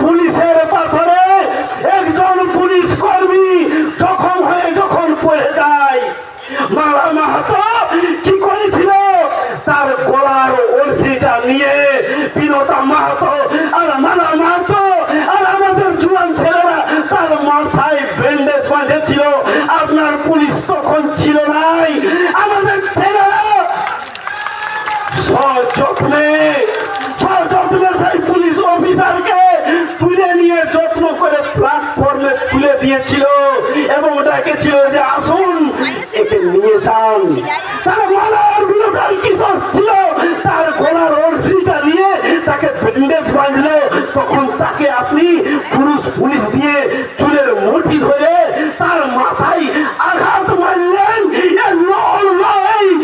পুলিশের পাথরে একজন পুলিশ কর্মী জখম হয়ে যখন পড়ে যায় মারা মাহাতো কি করেছিল? তার গলার অর্থিটা নিয়ে বিনতা মাহাত আর মারা মাহাত আর আমাদের জুয়ান ছেলেরা তার মাথায় ব্যান্ডেজ বাঁধেছিল। আপনার পুলিশ তখন ছিল দিয়েছিল এবং ওটাকে ছিল যে আসুন, একে নিয়ে যান। তার মালার ছিল তার নিয়ে তাকে ব্যান্ডেজ বাঁধলো। তখন তাকে আপনি পুরুষ পুলিশ